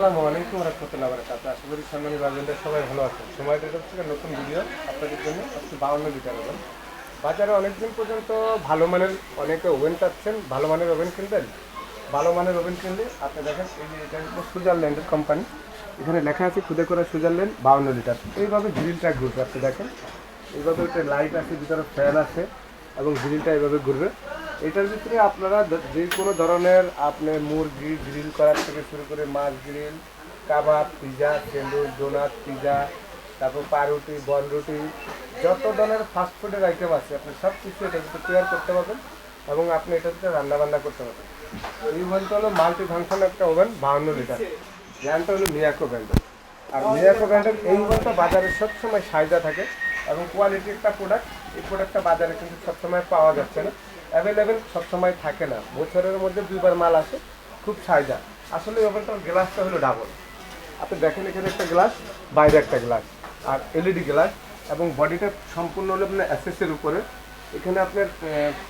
আসসালামু আলাইকুম রহমতুল্লাহ বারাকাতুহু। আশা করি সম্মানী বাজারে সবাই ভালো আছেন। সময় ডেটার থেকে নতুন ভিডিও আপনাদের জন্য আজকে বাউন্ন লিটার ওভেন। বাজারে অনেকদিন পর্যন্ত ভালো মানের অনেকে ওভেন চাচ্ছেন ভালো মানের ওভেন কিনবেন? ভালো মানের ওভেন কিনলে আপনি দেখেন, এই যে এটা হচ্ছে সুইজারল্যান্ডের কোম্পানি এখানে লেখা আছে খুদে করা সুইজারল্যান্ড বাউন্ন লিটার। এইভাবে গ্রিলটা ঘুরবে, আপনি দেখেন। এইভাবে একটা লাইট আছে, ভিতরে ফ্যান আছে, এবং গ্রিলটা এইভাবে ঘুরবে। এটার ভিতরে আপনারা যে কোনো ধরনের আপনি মুরগি গ্রিল করার থেকে শুরু করে মাছ grill kebab pizza sandwich donut pizza তারপর পাউরুটি বনরুটি যত ধরনের ফাস্টফুডের আইটেম আছে, আপনি সব কিছু এটার ভিতরে তৈরি করতে পারবেন এবং আপনি এটার ভিতরে রান্না বান্না করতে পারবেন। এই ওভেনটা হলো মাল্টি ফাংশন একটা ওভেন বাহান্ন লিটার ব্র্যান্ডটা হলো মিয়াকো ব্র্যান্ডের আর মিয়াকো ব্র্যান্ডের এই ওভেনটা বাজারে সবসময় সাইজা থাকে এবং কোয়ালিটি একটা প্রোডাক্ট এই প্রোডাক্টটা বাজারে কিন্তু সবসময় পাওয়া যাচ্ছে না। অ্যাভেলেবেল সবসময় থাকে না। বছরের মধ্যে দুইবার মাল আসে, খুব সাইজা আসলে ওভেনটার গ্লাসটা হলো ডাবল আপনি দেখেন এখানে একটা গ্লাস, বাইরে একটা গ্লাস, আর এলইডি গ্লাস, এবং বডিটা সম্পূর্ণ হলো আপনার অ্যাসেসের উপরে। এখানে আপনার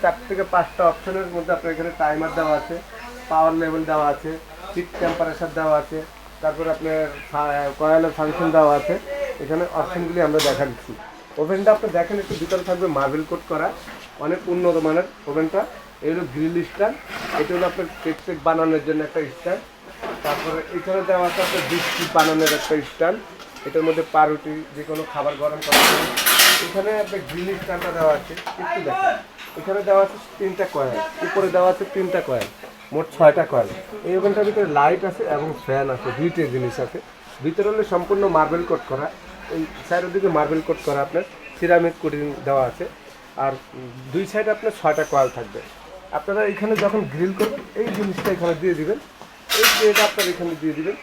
চার থেকে পাঁচটা অপশনের মধ্যে আপনার এখানে টাইমার দেওয়া আছে পাওয়ার লেভেল দেওয়া আছে হিট টেম্পারেচার দেওয়া আছে, তারপর আপনার কয়েলের ফাংশন দেওয়া আছে। এখানে অপশনগুলি আমরা দেখা দিচ্ছি ওভেনটা আপনি দেখেন একটু ভিতরে থাকবে মার্বেল কোট করা। অনেক উন্নত মানের ওভেনটা। এই হলো গ্রিল স্ট্যান্ড। এটা হলো আপনার কেক টেক বানানোর জন্য একটা স্ট্যান্ড। তারপরে এখানে দেওয়া আছে আপনার বিস্কিট বানানোর একটা স্ট্যান্ড। এটার মধ্যে পাউরুটি যে কোনো খাবার গরম করা এখানে আপনার গ্রিল স্ট্যান্ডটা দেওয়া আছে। একটু দেখেন। এখানে দেওয়া আছে তিনটা কয়েল। উপরে দেওয়া আছে তিনটা কয়েল। মোট ছয়টা কয়েল। এই ওভেনটার ভিতরে লাইট আছে এবং ফ্যান আছে। দুইটা জিনিস আছে। ভিতরে হলে সম্পূর্ণ মার্বেল কোট করা। এই সাইডের দিকে মার্বেল কোট করা আপনার সিরামিক কোটিং দেওয়া আছে। আর দুই সাইডে আপনার ছয়টা কয়েল থাকবে। আপনারা এখানে যখন গ্রিল করবেন, এই জিনিসটা এখানে দিয়ে দিবেন। এই ট্রেটা আপনার এখানে দিয়ে দিবেন।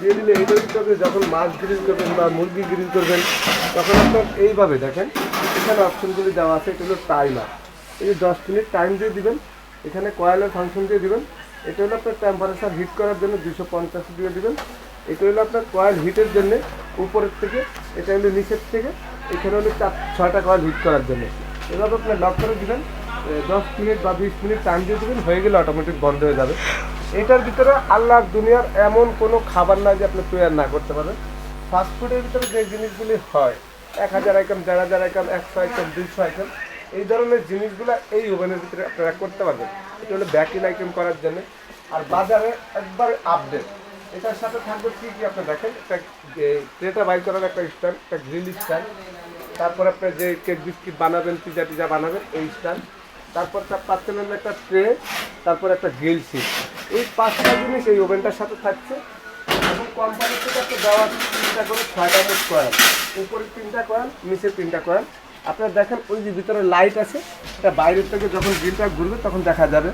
দিয়ে দিলে দিতে হবে যখন মাছ গ্রিল করবেন বা মুরগি গ্রিল করবেন, তখন আপনার এইভাবে দেখেন, এখানে অপশনগুলি দেওয়া আছে, এটা হলো টাইমার এই যে দশ মিনিট টাইম দিয়ে দিবেন, এখানে কয়েলের ফাংশন দিয়ে দিবেন। এটা হলো আপনার টেম্পারেচার হিট করার জন্য দুশো পঞ্চাশ দিয়ে দিবেন। এটা হলো আপনার কয়েল হিটের জন্য উপরের থেকে, এটা হলো নিচের থেকে, এখানে হলো চার, ছয়টা কয়েল হিট করার জন্য। এভাবে আপনার লক করে দিবেন দশ মিনিট বা বিশ মিনিট টাইম দিয়ে দেবেন, হয়ে গেলে অটোমেটিক বন্ধ হয়ে যাবে। এটার ভিতরে আল্লাহর দুনিয়ার এমন কোনো খাবার না যে আপনি তৈরি না করতে পারবেন ফাস্টফুডের ভিতরে যে জিনিসগুলি হয়, এক হাজার আইটেম দেড় হাজার আইটেম একশো আইটেম দুইশো আইটেম এই ধরনের জিনিসগুলো এই ওভেনের ভিতরে আপনারা করতে পারবেন। এটা হলো ব্যাকিং আইটেম করার জন্য। আর বাজারে একবার আপডেট এটার সাথে থাকবে কি কি আপনি দেখেন? একটা ট্রেটা বাই করার একটা স্ট্যান্ড একটা গ্রিল স্ট্যান্ড তারপর আপনি যে কেক বিস্কিট বানাবেন পিজা টিজা বানাবেন, এই স্ট্যান্ড তারপর তার পাচ্ছেন একটা ট্রে তারপর একটা গ্রিল সিট এই পাঁচটা জিনিস এই ওভেনটার সাথে থাকছে। এবং কোম্পানি থেকে একটা দেওয়া তিনটা করে ছয়টা মোট কয়েল উপরে তিনটা কয়েল নিচে তিনটা কয়েল আপনারা দেখেন, ওই যে ভিতরে লাইট আছে, এটা বাইরের থেকে যখন গ্রিলটা ঘুরবে, তখন দেখা যাবে।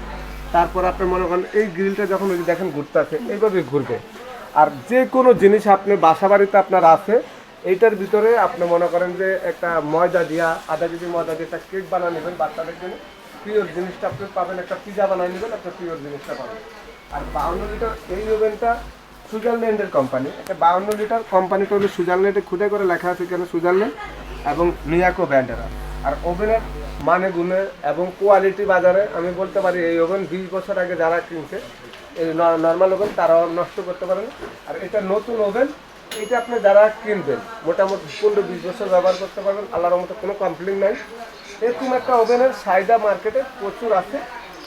তারপর আপনি মনে করেন এই গ্রিলটা যখন ওই দেখেন ঘুরতে আছে, এইভাবে ঘুরবে। আর যে কোনো জিনিস আপনি বাসা বাড়িতে আপনার আছে, এইটার ভিতরে আপনি মনে করেন যে একটা ময়দা দিয়া, আধা কেজি ময়দা দিয়ে একটা কেক বানিয়ে নেবেন বাচ্চাদের জন্য। পিওর জিনিসটা আপনি পাবেন, একটা পিজা বানিয়ে নেবেন, একটা পিওর জিনিসটা পাবেন। আর বাউন্ন লিটার এই ওভেনটা সুইজারল্যান্ডের কোম্পানি একটা বাউন্ন লিটার কোম্পানিটা হলো সুইজারল্যান্ডে খুদে করে লেখা আছে এখানে সুইজারল্যান্ড? এবং মিয়াকো ব্র্যান্ডের আর ওভেনের মানে গুণে এবং কোয়ালিটি বাজারে আমি বলতে পারি এই ওভেন বিশ বছর আগে যারা কিনছে, এই নর্মাল ওভেন তারাও নষ্ট করতে পারে না। আর এটা নতুন ওভেন, এটা আপনি যারা কিনবেন, মোটামুটি পনেরো বিশ বছর ব্যবহার করতে পারবেন, আল্লাহর মতো কোনো কমপ্লেন নাই। এরকম একটা ওভেনের চাহিদা মার্কেটে প্রচুর আছে।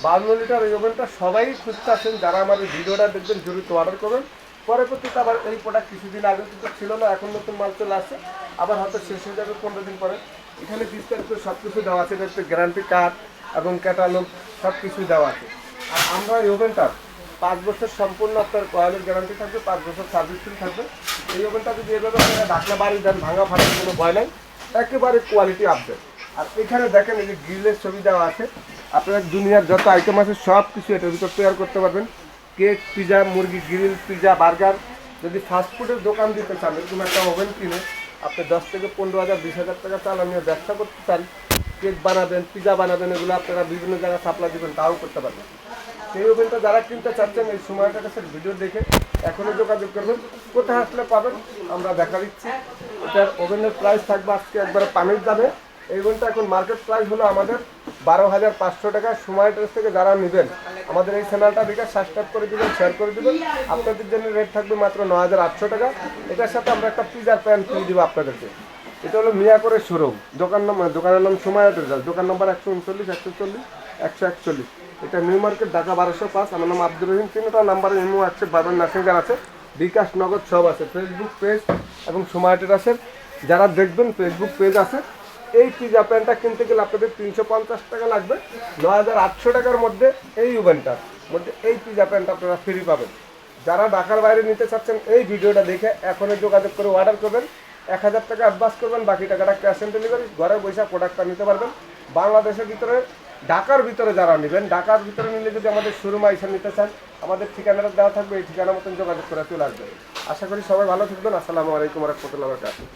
বান্ন লিটার এই ওভেনটা সবাই খুঁজতে আসেন, যারা আমাদের ভিডিওটা দেখবেন জরুরি অর্ডার করবেন। পরবর্তীতে আবার এই প্রোডাক্ট কিছুদিন আগে কিন্তু ছিল না, এখন নতুন মাল চলে আসছে, আবার হয়তো শেষ হয়ে যাবে পনেরো দিন পরে। এখানে বিস্তারিত সব কিছু দেওয়া আছে এটা গ্যারান্টি কার্ড এবং ক্যাটালগ সব কিছুই দেওয়া আছে। আর আমরা এই ওভেনটার পাঁচ বছর সম্পূর্ণ আপনার কয়েলের গ্যারান্টি থাকবে, পাঁচ বছর সার্ভিস থাকবে। এই ওভেনটা যদি এভাবে আপনারা ঢাকনা বাড়ি দেন, ভাঙা ফাটার কোনো ভয় নাই, একেবারে কোয়ালিটি আপডেট আর এখানে দেখেন এই যে গ্রিলের ছবি দেওয়া আছে, আপনারা দুনিয়ার যত আইটেম আছে সব কিছু এটার ভিতর তৈরি করতে পারবেন। কেক, পিজা, মুরগি, গ্রিল, পিজা, বার্গার, যদি ফাস্টফুডের দোকান দিতে চান, এরকম একটা ওভেন কিনে আপনি দশ থেকে পনেরো হাজার, বিশ হাজার টাকা চালানিয়ে ব্যবসা করতে চান, কেক বানাবেন, পিজা বানাবেন, এগুলো আপনারা বিভিন্ন জায়গায় সাপ্লাই দিবেন, তাও করতে পারবেন। সেই ওভেনটা যারা কিনতে চাচ্ছেন, এই সময়টা কাছে ভিডিও দেখে এখনই যোগাযোগ করবেন। কোথায় আসলে পাবেন, আমরা দেখা দিচ্ছি। এটার ওভেনের প্রাইস থাকবে আজকে একবারে পানির দামে। এই ওভেনটা এখন মার্কেট প্রাইস হলো আমাদের বারো হাজার পাঁচশো টাকা। সময় থেকে যারা নেবেন আমাদের এই চ্যানেলটা বিকাশ সাবস্ক্রাইব করে দিবেন শেয়ার করে দিবেন। আপনাদের জন্য রেট থাকবে মাত্র ন হাজার আটশো টাকা। এটার সাথে আমরা একটা পিজার প্যান্ট ফ্রি দেবো আপনাদেরকে। এটা হলো মিয়াকরে শোরুম দোকান নম্বর দোকানের নাম সুমায়া দোকান নম্বর একশো উনচল্লিশ, একশো চল্লিশ, একশো একচল্লিশ। এটা নিউ মার্কেট, ঢাকা বারোশো পাঁচ। আমার নাম আব্দুর রহিম তিনটা নাম্বারে ইমো আছে বাবার নার্সিংগার আছে। বিকাশ নগদ সব আছে। ফেসবুক পেজ এবং সুমায়া টেরাসের যারা দেখবেন ফেসবুক পেজ আছে এই পিজা প্যান্টটা কিনতে গেলে আপনাদের তিনশো পঞ্চাশ টাকা লাগবে। ন হাজার আটশো টাকার মধ্যে এই ইভেন্টটার মধ্যে এই পিজা প্যান্টটা আপনারা ফ্রি পাবেন। যারা ঢাকার বাইরে নিতে চাচ্ছেন, এই ভিডিওটা দেখে এখনই যোগাযোগ করে অর্ডার করবেন। এক হাজার টাকা অ্যাডভান্স করবেন, বাকি টাকাটা ক্যাশ অন ডেলিভারি ঘরে বৈশা প্রোডাক্টটা নিতে পারবেন। বাংলাদেশের ভিতরে, ঢাকার ভিতরে যারা নেবেন, ঢাকার ভিতরে নিলে যদি আমাদের শোরুমে এসে নিতে চান, আমাদের ঠিকানাটা দেওয়া থাকবে, এই ঠিকানা মতন যোগাযোগ করে চলে আসবেন। আশা করি সবাই ভালো থাকবেন। আসসালামু আলাইকুম রহমতুল্লাহ বরকাতুহ।